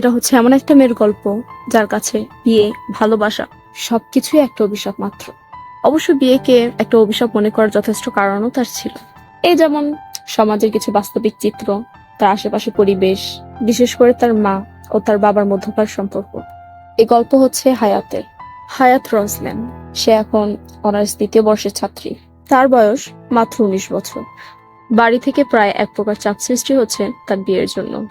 এটা হচ্ছে এমন একটা মেয়ের গল্প যার কাছে বিয়ে, ভালোবাসা সবকিছুই একটা অভিশাপ মাত্র। অবশ্য বিয়েকে একটা অভিশাপ মনে করার যথেষ্ট কারণও তার ছিল। এই যেমন সমাজের কিছু বাস্তবিক চিত্র, তার আশেপাশে পরিবেশ, বিশেষ করে তার মা ও তার বাবার মধ্যকার সম্পর্ক। এই গল্প হচ্ছে হায়াতের। হায়াত রসলেন, সে এখন অনার্স দ্বিতীয় বর্ষের ছাত্রী। তার বয়স মাত্র উনিশ বছর। বাড়ি থেকে প্রায় এক প্রকার চাপ সৃষ্টি হচ্ছে তার বিয়ের জন্য।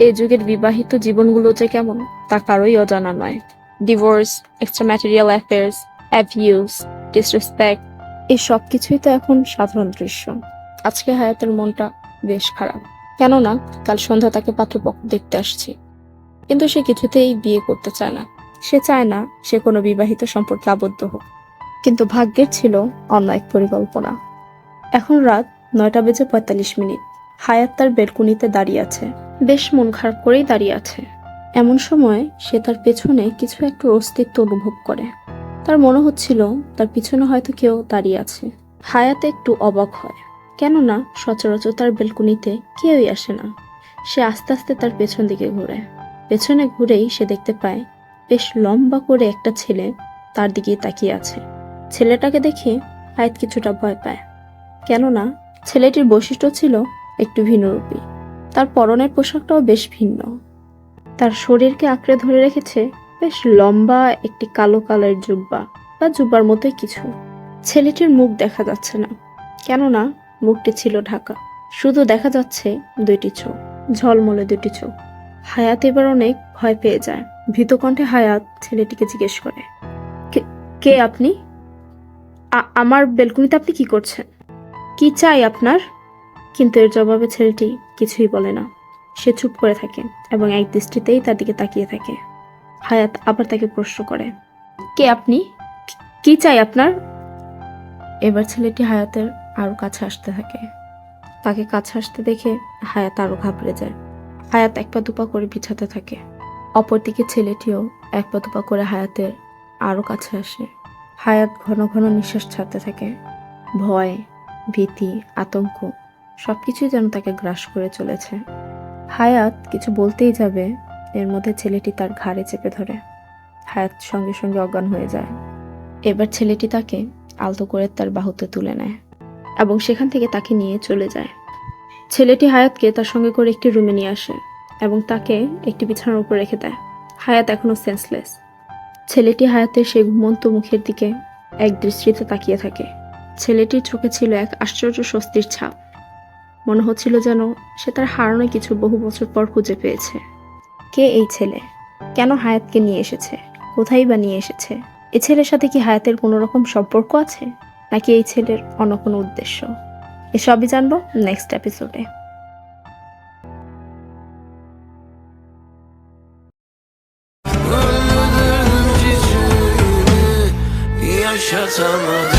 এই যুগের বিবাহিত জীবনগুলো যে কেমন, তা কারোই অজানা নয়। Divorce extra material affairs abuse disrespect এই সব কিছুই তো এখন সাধারণ দৃশ্য। আজকে হায়াতের মনটা বেশ খারাপ। কেননা, কাল সন্ধ্যা তাকে পাত্রপক্ষ দেখতে আসছে। কিন্তু সে কিছুতেই বিয়ে করতে চায় না। সে চায় না সে কোনো বিবাহিত সম্পর্কে আবদ্ধ হোক। কিন্তু ভাগ্যের ছিল অন্য এক পরিকল্পনা। এখন রাত নয়টা বেজে পঁয়তাল্লিশ মিনিট। হায়াত তার বেলকুনিতে দাঁড়িয়ে আছে। বেশ মন খারাপ করেই দাঁড়িয়ে আছে। এমন সময় সে তার পেছনে কিছু একটা অস্তিত্ব অনুভব করে। তার মনে হচ্ছিল তার পিছনে হয়তো কেউ দাঁড়িয়ে আছে। হায়াতে একটু অবাক হয়। কেননা সচরাচর তার বেলকুনিতে কেউই আসে না। সে আস্তে আস্তে তার পেছন দিকে ঘুরে। পেছনে ঘুরেই সে দেখতে পায়, বেশ লম্বা করে একটা ছেলে তার দিকেই তাকিয়ে আছে। ছেলেটাকে দেখে হায়াত কিছুটা ভয় পায়। কেননা ছেলেটির বৈশিষ্ট্য ছিল একটু ভিন্নরূপী। তার পরনের পোশাকটাও বেশ ভিন্ন। তার শরীরকে আঁকড়ে ধরে রেখেছে বেশ লম্বা একটি কালো কালার জুব্বা বা জুব্বার মতোই কিছু। ছেলেটির মুখ দেখা যাচ্ছে না। কেননা মুখটি ছিল ঢাকা। শুধু দেখা যাচ্ছে দুইটি চোখ, ঝলমলে দুটি চোখ। হায়াত এবার অনেক ভয় পেয়ে যায়। ভীতকণ্ঠে হায়াত ছেলেটিকে জিজ্ঞেস করে, "কে- কে আপনি? আমার বেলকুনিতে আপনি কি করছেন? কি চাই আপনার? কিন্তু এর জবাবে ছেলেটি কিছুই বলে না। সে চুপ করে থাকে এবং এক দৃষ্টিতেই তার দিকে তাকিয়ে থাকে। হায়াত আবার তাকে প্রশ্ন করে, কে আপনি? কি- চাই আপনার? এবার ছেলেটি হায়াতের আরও কাছে আসতে থাকে। তাকে কাছে আসতে দেখে হায়াত আরও ঘাবড়ে যায়। হায়াত এক পা দুপা করে বিছাতে থাকে। অপরদিকে ছেলেটিও এক পা দুপা করে হায়াতের আরও কাছে আসে। হায়াত ঘন ঘন নিঃশ্বাস ছাড়তে থাকে। ভয়, ভীতি, আতঙ্ক সবকিছুই যেন তাকে গ্রাস করে চলেছে। হায়াত কিছু বলতেই যাবে, এর মধ্যে ছেলেটি তার ঘাড়ে চেপে ধরে। হায়াত সঙ্গে সঙ্গে অজ্ঞান হয়ে যায়। এবার ছেলেটি তাকে আলতো করে তার বাহুতে তুলে নেয় এবং সেখান থেকে তাকে নিয়ে চলে যায়। ছেলেটি হায়াতকে তার সঙ্গে করে একটি রুমে নিয়ে আসে এবং তাকে একটি বিছানার উপর রেখে দেয়। হায়াত এখনও সেন্সলেস ছেলেটি হায়াতের সেই ঘুমন্ত মুখের দিকে এক দৃষ্টিতে তাকিয়ে থাকে। ছেলেটির চোখে ছিল এক আশ্চর্য স্বস্তির ছাপ। মনে হচ্ছিল যেন সে তার হারানো কিছু বহু বছর পর খুঁজে পেয়েছে। কে এই ছেলে? কেন হায়াতকে নিয়ে এসেছে? কোথায় বা নিয়ে এসেছে? এ ছেলের সাথে কি হায়াতের কোনো রকম সম্পর্ক আছে? নাকি এই ছেলের অন্য কোনো উদ্দেশ্য? এসবই জানব নেক্সট এপিসোডে çiçeğini Yaşatamadım